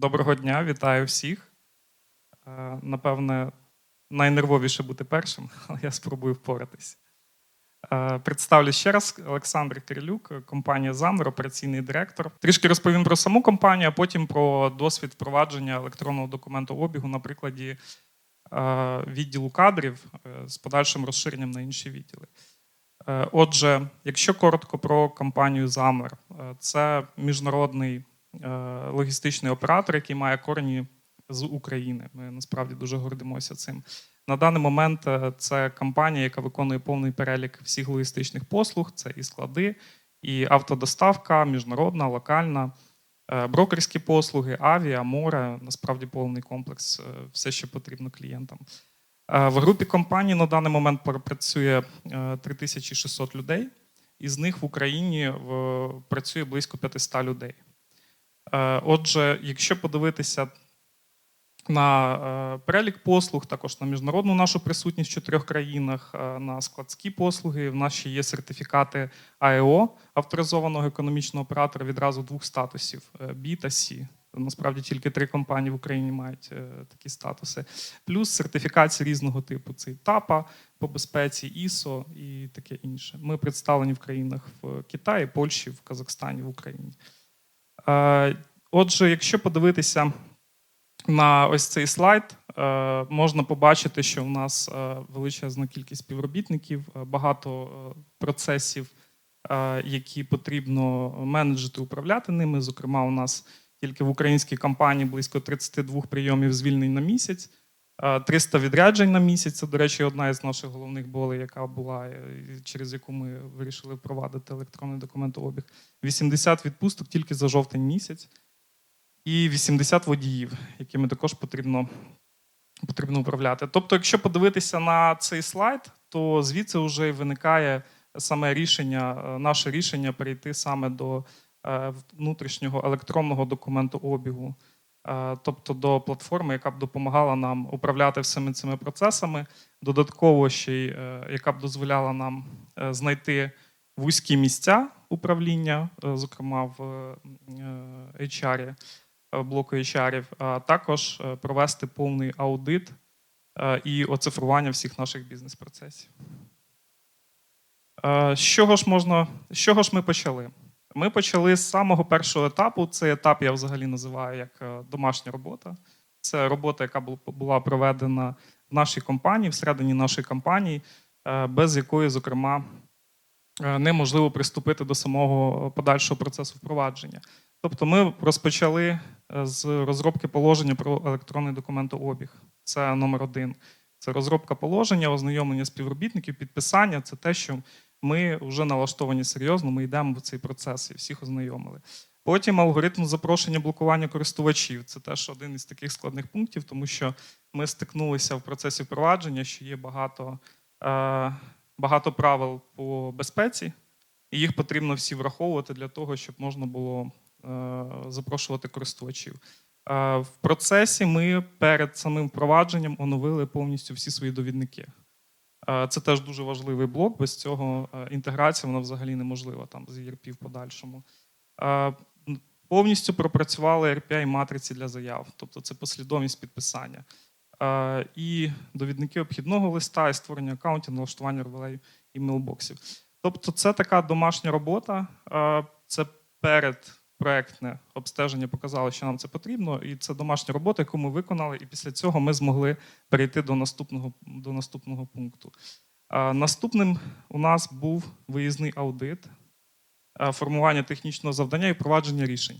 Доброго дня, вітаю всіх. Е, Напевне, найнервовіше бути першим, але я спробую впоратись. Е, Представлю ще раз Олександр Кирилюк, компанія Замер, операційний директор. Трішки розповім про саму компанію, а потім про досвід впровадження електронного документообігу на прикладі е, відділу кадрів з подальшим розширенням на інші відділи. Отже, якщо коротко про компанію Замер, це міжнародний логістичний оператор, який має корені з України. Ми насправді дуже гордимося цим. На даний момент е, це компанія, яка виконує повний перелік всіх логістичних послуг: це і склади, і автодоставка, міжнародна, локальна, е, брокерські послуги, авіа, море, насправді повний комплекс, е, все, що потрібно клієнтам. Е, В групі компаній на даний момент пр- працює е, 3600 людей, із них в Україні працює близько 500 людей. Е, Отже, якщо подивитися на е, перелік послуг, також на міжнародну нашу присутність в чотирьох країнах, е, на складські послуги. В нас ще є сертифікати АЕО, авторизованого економічного оператора відразу двох статусів B та C. Насправді тільки три компанії в Україні мають такі статуси. Плюс сертифікації різного типу: це і ТАПА по безпеці, ІСО і таке інше. Ми представлені в країнах в Китаї, Польщі, в Казахстані, в Україні. Е, Отже, якщо подивитися на ось цей слайд, е, можна побачити, що в нас е, величезна кількість співробітників, багато процесів, які потрібно менеджити, управляти ними. Зокрема, у нас тільки в українській компанії близько 32 прийомів звільнень на місяць. Е, 300 відряджень на місяць. Це, до речі, одна із наших головних болей, яка була, е, через яку ми вирішили впровадити електронний документообіг. 80 відпусток тільки за жовтень місяць, і 80 водіїв, якими також потрібно, потрібно управляти. Тобто, якщо подивитися на цей слайд, то звідси вже виникає саме рішення, е, наше рішення перейти саме до е, внутрішнього електронного документообігу, тобто до платформи, яка б допомагала нам управляти всіми цими процесами, додатково ще й е, яка б дозволяла нам е, знайти вузькі місця управління, е, зокрема в е, HR, е, блоку HR, а також е, провести повний аудит е, і оцифрування всіх наших бізнес-процесів. Е, З чого ж можна, з чого ж ми почали? Ми почали з самого першого етапу. Цей етап я взагалі називаю як е, домашня робота. Це робота, яка була проведена в нашій компанії, всередині нашої компанії, е, без якої, зокрема, е, неможливо приступити до самого подальшого процесу впровадження. Тобто, ми розпочали з розробки положення про електронний документообіг. Це номер один. Це розробка положення, ознайомлення співробітників, підписання. Це те, що ми вже налаштовані серйозно, ми йдемо в цей процес і всіх ознайомили. Потім алгоритм запрошення блокування користувачів. Це теж один із таких складних пунктів, тому що ми стикнулися в процесі впровадження, що є багато, е, багато правил по безпеці, і їх потрібно всі враховувати для того, щоб можна було е, запрошувати користувачів. Е, В процесі ми перед самим впровадженням оновили повністю всі свої довідники. Е, Це теж дуже важливий блок. Без цього е, інтеграція вона взагалі неможлива там з ERP в подальшому. Е, Повністю пропрацювали RPI матриці для заяв, тобто це послідовність підписання. І довідники обхідного листа, і створення аккаунтів, налаштування релею і мейлбоксів. Тобто, це така домашня робота. Це перед проектне обстеження показало, що нам це потрібно, і це домашня робота, яку ми виконали, і після цього ми змогли перейти до наступного, до наступного пункту. Наступним у нас був виїзний аудит, формування технічного завдання і впровадження рішень.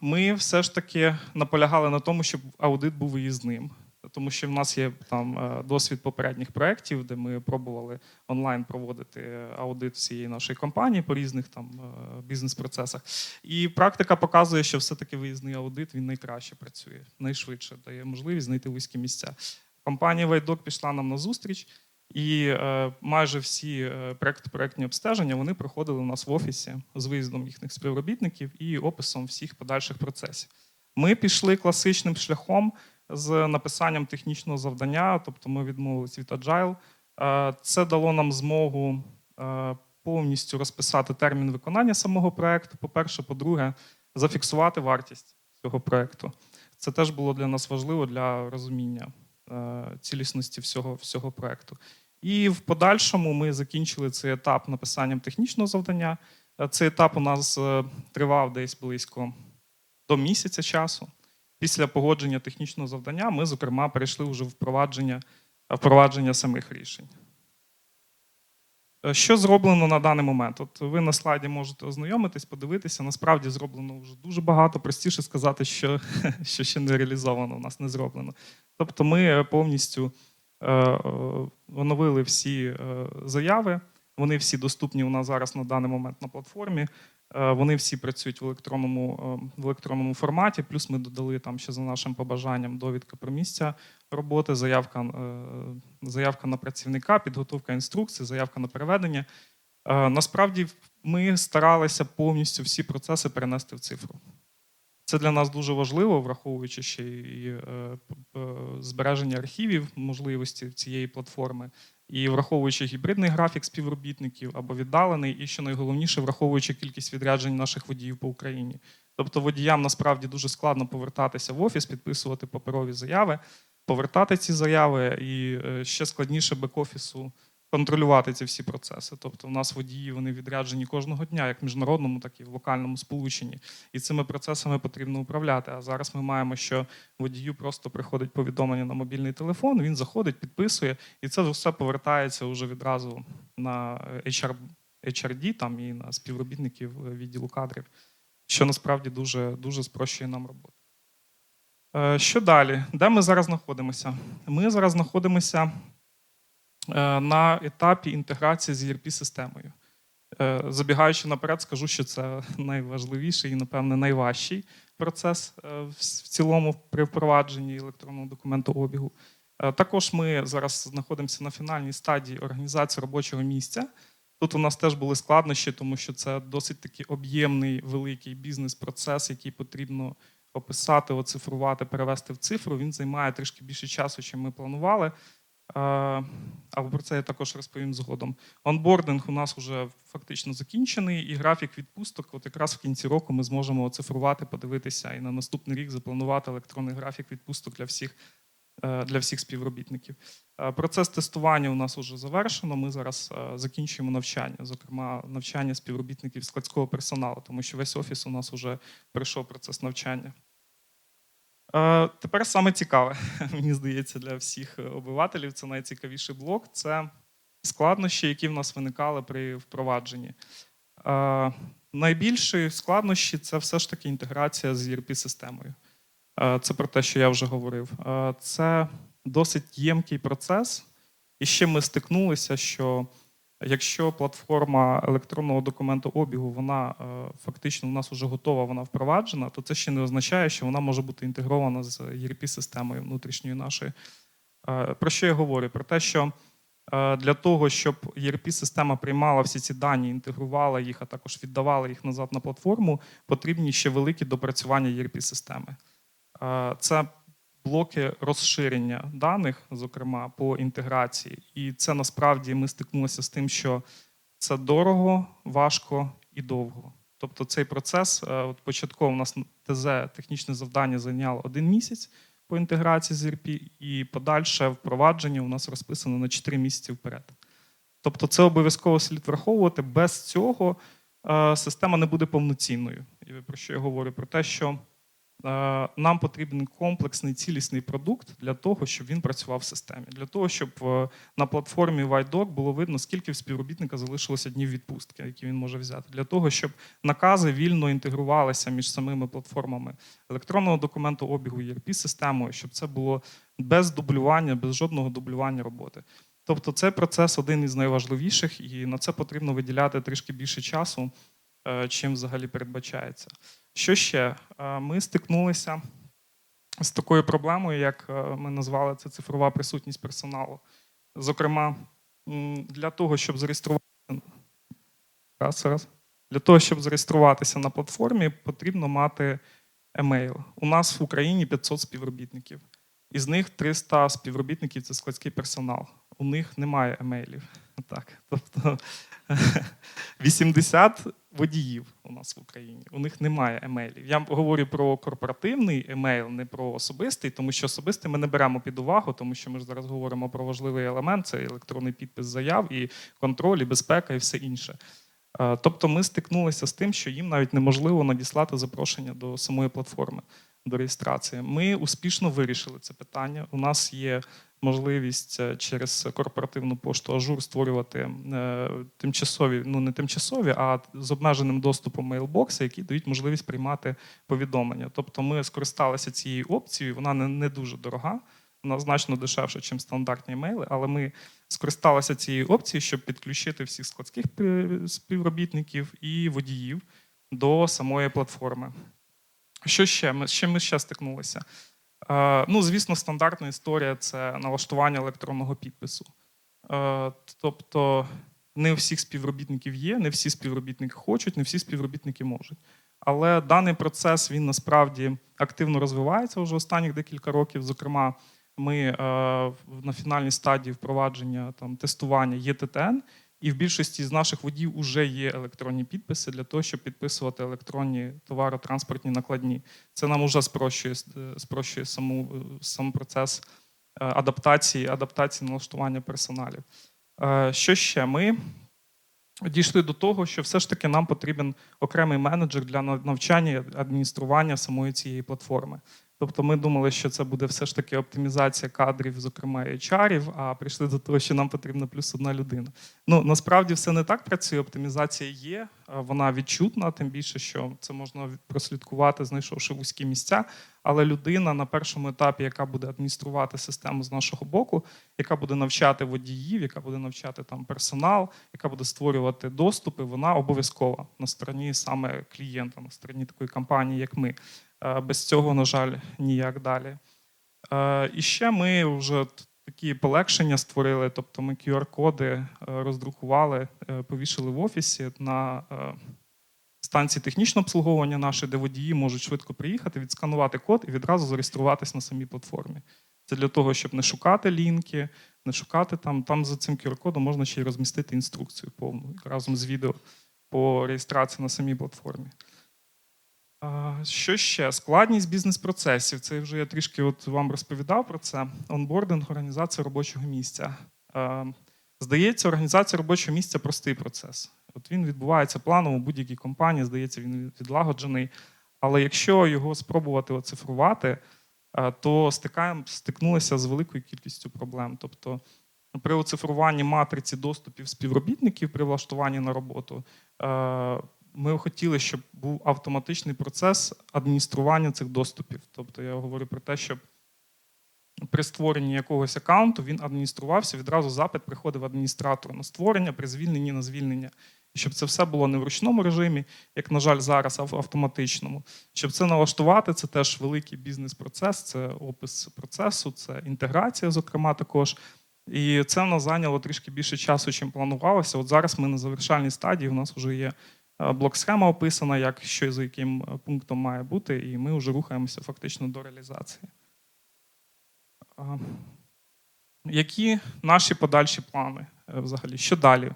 Ми все ж таки наполягали на тому, щоб аудит був виїзним, тому що в нас є там е, досвід попередніх проєктів, де ми пробували онлайн проводити аудит всієї нашої компанії по різних там е, бізнес-процесах. І практика показує, що все-таки виїзний аудит він найкраще працює, найшвидше дає можливість знайти вузькі місця. Компанія Вайдок пішла нам на зустріч, і е, майже всі проект, проектні обстеження вони проходили у нас в офісі з виїздом їхніх співробітників і описом всіх подальших процесів. Ми пішли класичним шляхом з написанням технічного завдання, тобто ми відмовились від Agile. Е, Це дало нам змогу е, повністю розписати термін виконання самого проекту. По-перше, по-друге, зафіксувати вартість. цього проєкту. Це теж було для нас важливо для розуміння е, цілісності всього, всього проєкту. І в подальшому ми закінчили цей етап написанням технічного завдання. Цей етап у нас тривав десь близько до місяця часу. Після погодження технічного завдання ми, зокрема, перейшли вже впровадження, впровадження самих рішень. Е, Що зроблено на даний момент? От ви на слайді можете ознайомитись, подивитися. Насправді зроблено вже дуже багато. Простіше сказати, що, що ще не реалізовано, у нас не зроблено. Тобто, ми повністю е, е, оновили всі е, заяви. Вони всі доступні у нас зараз на даний момент на платформі. Е, Вони всі працюють в електронному, е, в електронному форматі. Плюс ми додали там ще за нашим побажанням довідка про місця роботи, заявка, е, заявка на працівника, підготовка інструкцій, заявка на переведення. Насправді ми старалися повністю всі процеси перенести в цифру. Це для нас дуже важливо, враховуючи ще і збереження архівів, можливості цієї платформи, і враховуючи гібридний графік співробітників або віддалений, і що найголовніше, враховуючи кількість відряджень наших водіїв по Україні. Тобто водіям насправді дуже складно повертатися в офіс, підписувати паперові заяви, повертати ці заяви, і е, ще складніше бек-офісу контролювати ці всі процеси. Тобто, у нас водії вони відряджені кожного дня, як в міжнародному, так і в локальному сполученні. І цими процесами потрібно управляти. А зараз ми маємо, що водію просто приходить повідомлення на мобільний телефон, він заходить, підписує, і це все повертається вже відразу на HR, HRD там, і на співробітників відділу кадрів, що насправді дуже, дуже спрощує нам роботу. Е, Що далі? Де ми зараз знаходимося? Ми зараз знаходимося на етапі інтеграції з ERP-системою. Е, Забігаючи наперед, скажу, що це найважливіший і, напевне, найважчий процес е, в цілому при впровадженні електронного документообігу. Е, Також ми зараз знаходимося на фінальній стадії організації робочого місця. Тут у нас теж були складнощі, тому що це досить таки об'ємний великий бізнес-процес, який потрібно описати, оцифрувати, перевести в цифру. Він займає трішки більше часу, ніж ми планували. Але про це я також розповім згодом. Онбординг у нас вже фактично закінчений, і графік відпусток. От якраз в кінці року ми зможемо оцифрувати, подивитися і на наступний рік запланувати електронний графік відпусток для всіх, е, для всіх співробітників. Е, Процес тестування у нас вже завершено. Ми зараз е, закінчуємо навчання, зокрема навчання співробітників складського персоналу, тому що весь офіс у нас вже пройшов процес навчання. Е, Тепер саме цікаве, мені здається, для всіх обивателів це найцікавіший блок. Це складнощі, які в нас виникали при впровадженні. Е, Найбільші складнощі це все ж таки інтеграція з ERP-системою. Е, Це про те, що я вже говорив. Е, Це досить ємкий процес. І ще ми стикнулися, що якщо платформа електронного документообігу, вона е, фактично у нас вже готова, вона впроваджена, то це ще не означає, що вона може бути інтегрована з ERP-системою внутрішньою нашою. Е, Про що я говорю? Про те, що е, для того, щоб ERP-система приймала всі ці дані, інтегрувала їх, а також віддавала їх назад на платформу, потрібні ще великі допрацювання ERP-системи. Е, Це блоки розширення даних, зокрема по інтеграції. І це насправді ми стикнулися з тим, що це дорого, важко і довго. Тобто цей процес, е, от початково у нас ТЗ технічне завдання зайняло один місяць по інтеграції з ERP, і подальше впровадження у нас розписано на 4 місяці вперед. Тобто, це обов'язково слід враховувати. Без цього е, система не буде повноцінною. І про що я говорю? Про те, що нам потрібен комплексний цілісний продукт для того, щоб він працював в системі. Для того, щоб е, на платформі WhiteDoc було видно, скільки в співробітника залишилося днів відпустки, які він може взяти. Для того, щоб накази вільно інтегрувалися між самими платформами електронного документу обігу ERP-системою, щоб це було без дублювання, без жодного дублювання роботи. Тобто, цей процес один із найважливіших, і на це потрібно виділяти трішки більше часу, е, чим взагалі передбачається. Що ще? Ми стикнулися з такою проблемою, як е, ми назвали це цифрова присутність персоналу. Зокрема, для того, щоб зареєструватися раз, раз. Для того, щоб зареєструватися на платформі, потрібно мати емейл. У нас в Україні 500 співробітників. Із них 300 співробітників це складський персонал. У них немає емейлів. Так, тобто 80 водіїв у нас в Україні. У них немає емейлів. Я говорю про корпоративний емейл, не про особистий, тому що особистий ми не беремо під увагу, тому що ми ж зараз говоримо про важливий елемент це електронний підпис заяв, і контроль, і безпека, і все інше. Е, Тобто ми стикнулися з тим, що їм навіть неможливо надіслати запрошення до самої платформи до реєстрації. Ми успішно вирішили це питання. У нас є можливість е, через корпоративну пошту Ажур створювати е, тимчасові, ну не тимчасові, а з обмеженим доступом мейлбокси, які дають можливість приймати повідомлення. Тобто ми скористалися цією опцією, вона не, не дуже дорога. Вона значно дешевша, ніж стандартні емейли, але ми скористалися цією опцією, щоб підключити всіх складських співробітників і водіїв до самої платформи. Що ще? Ми, чим ми ще стикнулися? Е, ну, звісно, стандартна історія це налаштування електронного підпису. Е, тобто, не у всіх співробітників є, не всі співробітники хочуть, не всі співробітники можуть. Але даний процес він насправді активно розвивається вже останніх декілька років. Зокрема, ми е, на фінальній стадії впровадження там тестування є ТТН, і в більшості з наших водіїв вже є електронні підписи для того, щоб підписувати електронні товаротранспортні накладні. Це нам вже спрощує, е, спрощує саму, е, сам процес е, адаптації, адаптації налаштування персоналів. Що ще? Ми дійшли до того, що все ж таки нам потрібен окремий менеджер для навчання і адміністрування самої цієї платформи. Тобто ми думали, що це буде все ж таки оптимізація кадрів, зокрема HR, а прийшли до того, що нам потрібна плюс одна людина. Ну насправді все не так працює. Оптимізація є, вона відчутна, тим більше, що це можна прослідкувати, знайшовши вузькі місця. Але людина на першому етапі, яка буде адмініструвати систему з нашого боку, яка буде навчати водіїв, яка буде навчати там персонал, яка буде створювати доступи, вона обов'язкова на стороні саме клієнта, на стороні такої компанії, як ми. Е, Без цього, на жаль, ніяк далі. Е, І ще ми вже такі полегшення створили, тобто ми QR-коди е, роздрукували, повішали в офісі на станції технічного обслуговування наші, де водії можуть швидко приїхати, відсканувати код і відразу зареєструватись на самій платформі. Це для того, щоб не шукати лінки, не шукати там. Там за цим QR-кодом можна ще й розмістити інструкцію повну разом з відео по реєстрації на самій платформі. Що ще? Складність бізнес-процесів. Це вже я трішки от вам розповідав про це. Онбординг, організація робочого місця. Здається, організація робочого місця простий процес. От він відбувається планово у будь-якій компанії, здається, він відлагоджений. Але якщо його спробувати оцифрувати, то стикаємо, стикнулися з великою кількістю проблем. Тобто, при оцифруванні матриці доступів співробітників при влаштуванні на роботу, ми хотіли, щоб був автоматичний процес адміністрування цих доступів. Тобто я говорю про те, щоб при створенні якогось аккаунту він адмініструвався, відразу запит приходив адміністратору на створення, при звільненні на звільнення. Щоб це все було не в ручному режимі, як, на жаль, зараз, а в автоматичному. Щоб це налаштувати, це теж великий бізнес-процес, це опис процесу, це інтеграція, зокрема, також. І це в нас зайняло трішки більше часу, чим планувалося. От зараз ми на завершальній стадії. У нас вже є блок-схема описана, як що за яким е, пунктом має бути, і ми вже рухаємося фактично до реалізації. Які наші подальші плани е, взагалі? Що далі?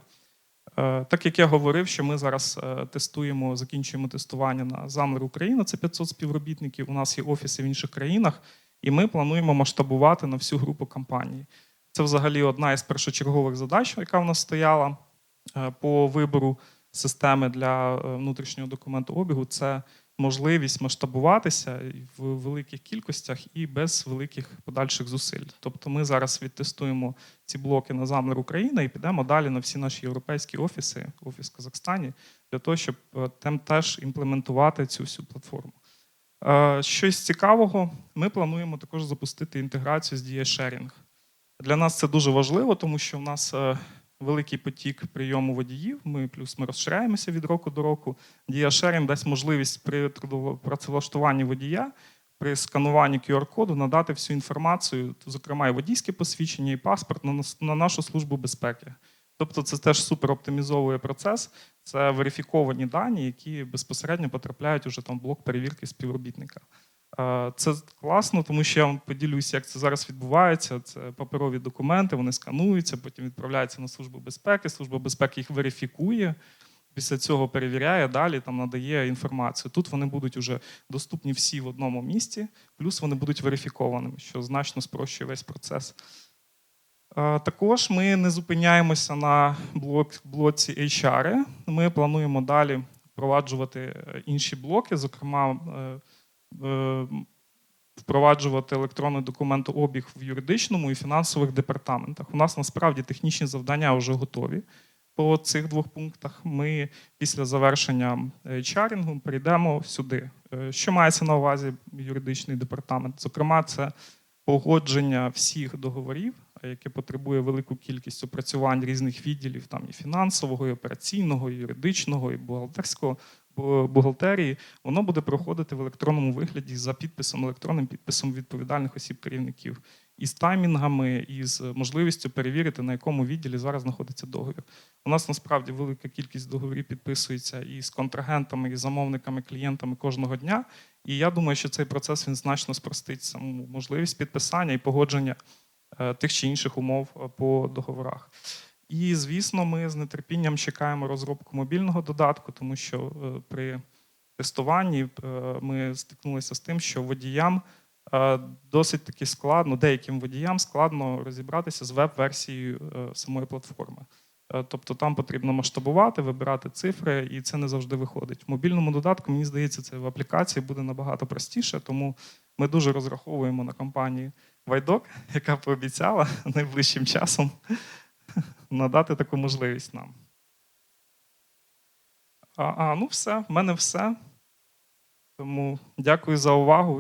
Е, Так як я говорив, що ми зараз е, тестуємо, закінчуємо тестування на Замер Україна, це 500 співробітників. У нас є офіси в інших країнах, і ми плануємо масштабувати на всю групу компаній. Це взагалі одна із першочергових задач, яка в нас стояла е, по вибору системи для е, внутрішнього документообігу. Це можливість масштабуватися в великих кількостях і без великих подальших зусиль. Тобто ми зараз відтестуємо ці блоки на Замлер Україна і підемо далі на всі наші європейські офіси, офіс в Казахстані, для того, щоб е, там теж імплементувати цю всю платформу. Е, Щось цікавого, ми плануємо також запустити інтеграцію з Sharing. Для нас це дуже важливо, тому що в нас великий потік прийому водіїв. Ми плюс ми розширяємося від року до року. Діашерінг дасть можливість при працевлаштуванні водія, при скануванні QR-коду надати всю інформацію, зокрема і водійське посвідчення, і паспорт на нашу службу безпеки. Тобто це теж супер оптимізовує процес. Це верифіковані дані, які безпосередньо потрапляють уже там в блок перевірки співробітника. Е, Це класно, тому що я вам поділюся, як це зараз відбувається. Це паперові документи, вони скануються, потім відправляються на службу безпеки. Служба безпеки їх верифікує. Після цього перевіряє далі, там надає інформацію. Тут вони будуть уже доступні всі в одному місці, плюс вони будуть верифікованими, що значно спрощує весь процес. Е, Також ми не зупиняємося на блок, блоці HR. Ми плануємо далі впроваджувати е, інші блоки, зокрема, впроваджувати електронний документообіг в юридичному і фінансових департаментах. У нас насправді технічні завдання вже готові. По цих двох пунктах ми після завершення чарінгу перейдемо сюди. Е, Що мається на увазі юридичний департамент? Зокрема, це погодження всіх договорів, е, яке потребує велику кількість опрацювань різних відділів, там і фінансового, і операційного, і юридичного, і бухгалтерського бу- бухгалтерії, воно буде проходити в електронному вигляді за підписом, електронним підписом відповідальних осіб керівників, із таймінгами, і з можливістю перевірити, на якому відділі зараз знаходиться договір. У нас насправді велика кількість договорів підписується і з контрагентами, і з замовниками, клієнтами кожного дня. І я думаю, що цей процес він значно спростить саму можливість підписання і погодження е, тих чи інших умов е, по договорах. І, звісно, ми з нетерпінням чекаємо розробку мобільного додатку, тому що е, при тестуванні е, ми стикнулися з тим, що водіям е, досить таки складно, деяким водіям складно розібратися з веб-версією самої платформи. Тобто там потрібно масштабувати, вибирати цифри, і це не завжди виходить. В мобільному додатку, мені здається, це в аплікації буде набагато простіше, тому ми дуже розраховуємо на компанію Вайдок, яка пообіцяла найближчим часом надати таку можливість нам. А, а ну все, в мене все. Тому дякую за увагу.